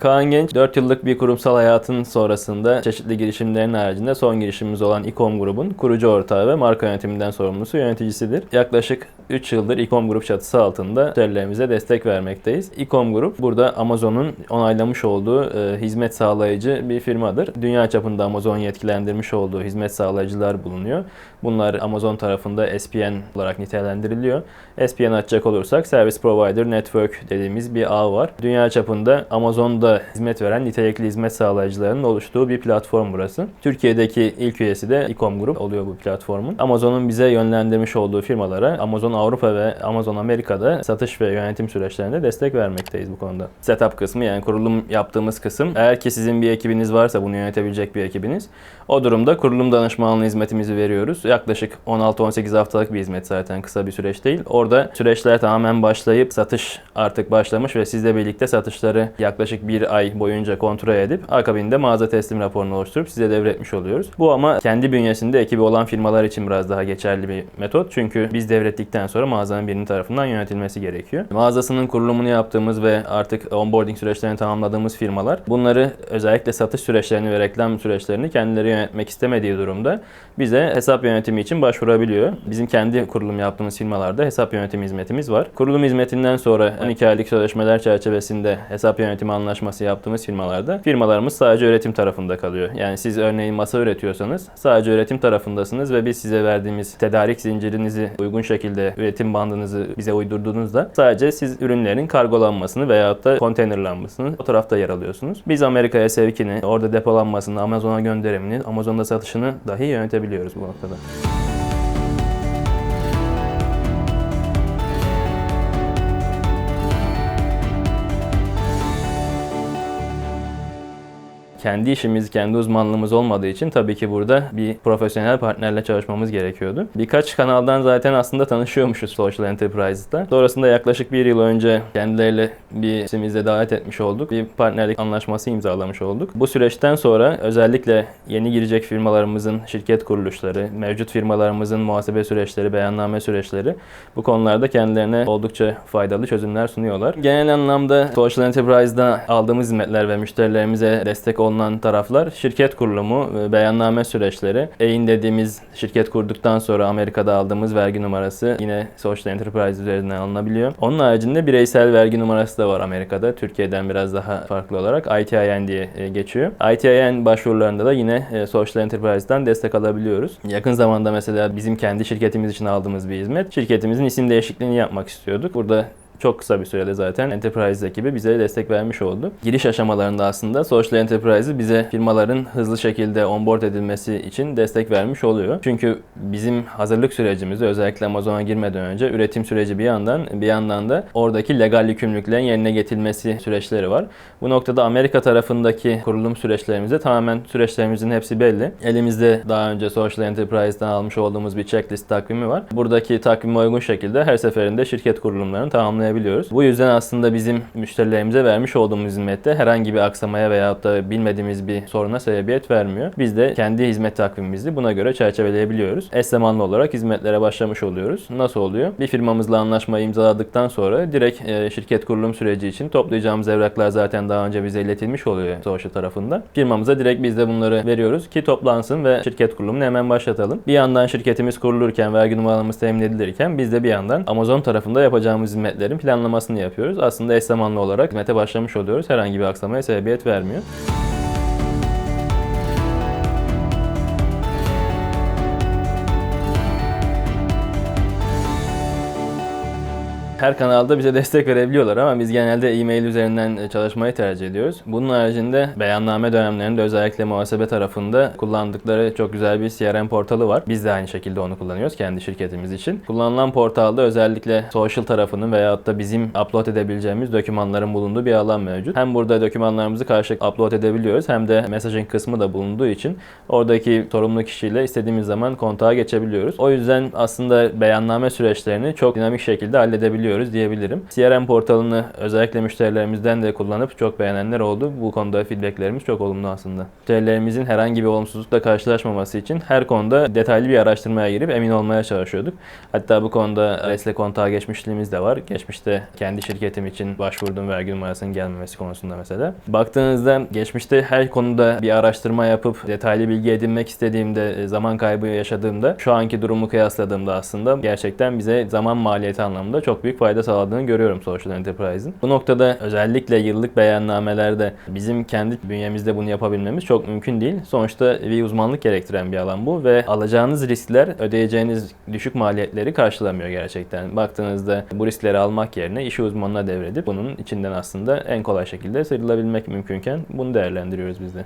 Kaan Genç 4 yıllık bir kurumsal hayatın sonrasında çeşitli girişimlerin haricinde son girişimimiz olan İKOM Grubun kurucu ortağı ve marka yönetiminden sorumlusu yöneticisidir. Yaklaşık 3 yıldır İKOM Grup çatısı altında müşterilerimize destek vermekteyiz. İKOM Grup burada Amazon'un onaylamış olduğu e, hizmet sağlayıcı bir firmadır. Dünya çapında Amazon yetkilendirmiş olduğu hizmet sağlayıcılar bulunuyor. Bunlar Amazon tarafında SPN olarak nitelendiriliyor. SPN açacak olursak Service Provider Network dediğimiz bir ağ var. Dünya çapında Amazon'da hizmet veren nitelikli hizmet sağlayıcılarının oluştuğu bir platform burası. Türkiye'deki ilk üyesi de İKOM Grup oluyor bu platformun. Amazon'un bize yönlendirmiş olduğu firmalara Amazon Avrupa ve Amazon Amerika'da satış ve yönetim süreçlerinde destek vermekteyiz bu konuda. Setup kısmı yani kurulum yaptığımız kısım. Eğer ki sizin bir ekibiniz varsa bunu yönetebilecek bir ekibiniz. O durumda kurulum danışmanlığı hizmetimizi veriyoruz. Yaklaşık 16-18 haftalık bir hizmet zaten kısa bir süreç değil. Orada süreçler tamamen başlayıp satış artık başlamış ve sizle birlikte satışları yaklaşık bir ay boyunca kontrol edip akabinde mağaza teslim raporunu oluşturup size devretmiş oluyoruz. Bu ama kendi bünyesinde ekibi olan firmalar için biraz daha geçerli bir metot. Çünkü biz devrettikten sonra mağazanın birinin tarafından yönetilmesi gerekiyor. Mağazasının kurulumunu yaptığımız ve artık onboarding süreçlerini tamamladığımız firmalar bunları özellikle satış süreçlerini ve reklam süreçlerini kendileri yönetmek istemediği durumda bize hesap yönetimi için başvurabiliyor. Bizim kendi kurulum yaptığımız firmalarda hesap yönetimi hizmetimiz var. Kurulum hizmetinden sonra 12 aylık sözleşmeler çerçevesinde hesap yönetimi anlaşması yaptığımız firmalarda firmalarımız sadece üretim tarafında kalıyor. Yani siz örneğin masa üretiyorsanız sadece üretim tarafındasınız ve biz size verdiğimiz tedarik zincirinizi uygun şekilde üretim bandınızı bize uydurduğunuzda sadece siz ürünlerin kargolanmasını veyahut da konteynerlanmasını o tarafta yer alıyorsunuz. Biz Amerika'ya sevkini, orada depolanmasını, Amazon'a gönderimini, Amazon'da satışını dahi yönetebiliyoruz bu noktada. Kendi işimiz, kendi uzmanlığımız olmadığı için tabii ki burada bir profesyonel partnerle çalışmamız gerekiyordu. Birkaç kanaldan zaten aslında tanışıyormuşuz Social Enterprise'da. Sonrasında yaklaşık bir yıl önce kendileriyle bir isimizle davet etmiş olduk. Bir partnerlik anlaşması imzalamış olduk. Bu süreçten sonra özellikle yeni girecek firmalarımızın şirket kuruluşları, mevcut firmalarımızın muhasebe süreçleri, beyanname süreçleri bu konularda kendilerine oldukça faydalı çözümler sunuyorlar. Genel anlamda Social Enterprise'da aldığımız hizmetler ve müşterilerimize destek olunan taraflar şirket kurulumu, e, beyanname süreçleri. EIN dediğimiz şirket kurduktan sonra Amerika'da aldığımız vergi numarası yine Social Enterprise üzerinden alınabiliyor. Onun haricinde bireysel vergi numarası da var Amerika'da. Türkiye'den biraz daha farklı olarak ITIN diye e, geçiyor. ITIN başvurularında da yine e, Social Enterprise'dan destek alabiliyoruz. Yakın zamanda mesela bizim kendi şirketimiz için aldığımız bir hizmet. Şirketimizin isim değişikliğini yapmak istiyorduk. Burada çok kısa bir sürede zaten Enterprise ekibi bize destek vermiş oldu. Giriş aşamalarında aslında Social Enterprise'ı bize firmaların hızlı şekilde onboard edilmesi için destek vermiş oluyor. Çünkü bizim hazırlık sürecimizde özellikle Amazon'a girmeden önce üretim süreci bir yandan bir yandan da oradaki legal yükümlülüklerin yerine getirilmesi süreçleri var. Bu noktada Amerika tarafındaki kurulum süreçlerimizde tamamen süreçlerimizin hepsi belli. Elimizde daha önce Social Enterprise'dan almış olduğumuz bir checklist takvimi var. Buradaki takvime uygun şekilde her seferinde şirket kurulumlarını tamamlayabiliyoruz tamamlayabiliyoruz. Bu yüzden aslında bizim müşterilerimize vermiş olduğumuz hizmette herhangi bir aksamaya veyahut da bilmediğimiz bir soruna sebebiyet vermiyor. Biz de kendi hizmet takvimimizi buna göre çerçeveleyebiliyoruz. Eş zamanlı olarak hizmetlere başlamış oluyoruz. Nasıl oluyor? Bir firmamızla anlaşmayı imzaladıktan sonra direkt e, şirket kurulum süreci için toplayacağımız evraklar zaten daha önce bize iletilmiş oluyor Social tarafından. Firmamıza direkt biz de bunları veriyoruz ki toplansın ve şirket kurulumunu hemen başlatalım. Bir yandan şirketimiz kurulurken, vergi numaralarımız temin edilirken biz de bir yandan Amazon tarafında yapacağımız hizmetlerin planlamasını yapıyoruz. Aslında eş zamanlı olarak hizmete başlamış oluyoruz. Herhangi bir aksamaya sebebiyet vermiyor. Her kanalda bize destek verebiliyorlar ama biz genelde e-mail üzerinden çalışmayı tercih ediyoruz. Bunun haricinde beyanname dönemlerinde özellikle muhasebe tarafında kullandıkları çok güzel bir CRM portalı var. Biz de aynı şekilde onu kullanıyoruz kendi şirketimiz için. Kullanılan portalda özellikle social tarafının veyahut da bizim upload edebileceğimiz dokümanların bulunduğu bir alan mevcut. Hem burada dokümanlarımızı karşılıklı upload edebiliyoruz hem de messaging kısmı da bulunduğu için oradaki sorumlu kişiyle istediğimiz zaman kontağa geçebiliyoruz. O yüzden aslında beyanname süreçlerini çok dinamik şekilde halledebiliyoruz kullanabiliyoruz diyebilirim. CRM portalını özellikle müşterilerimizden de kullanıp çok beğenenler oldu. Bu konuda feedbacklerimiz çok olumlu aslında. Müşterilerimizin herhangi bir olumsuzlukla karşılaşmaması için her konuda detaylı bir araştırmaya girip emin olmaya çalışıyorduk. Hatta bu konuda RES'le kontağa geçmişliğimiz de var. Geçmişte kendi şirketim için başvurduğum vergi numarasının gelmemesi konusunda mesela. Baktığınızda geçmişte her konuda bir araştırma yapıp detaylı bilgi edinmek istediğimde, e, zaman kaybı yaşadığımda şu anki durumu kıyasladığımda aslında gerçekten bize zaman maliyeti anlamında çok büyük fayda sağladığını görüyorum Social Enterprise'ın. Bu noktada özellikle yıllık beyannamelerde bizim kendi bünyemizde bunu yapabilmemiz çok mümkün değil. Sonuçta bir uzmanlık gerektiren bir alan bu ve alacağınız riskler ödeyeceğiniz düşük maliyetleri karşılamıyor gerçekten. Baktığınızda bu riskleri almak yerine işi uzmanına devredip bunun içinden aslında en kolay şekilde sıyrılabilmek mümkünken bunu değerlendiriyoruz biz de.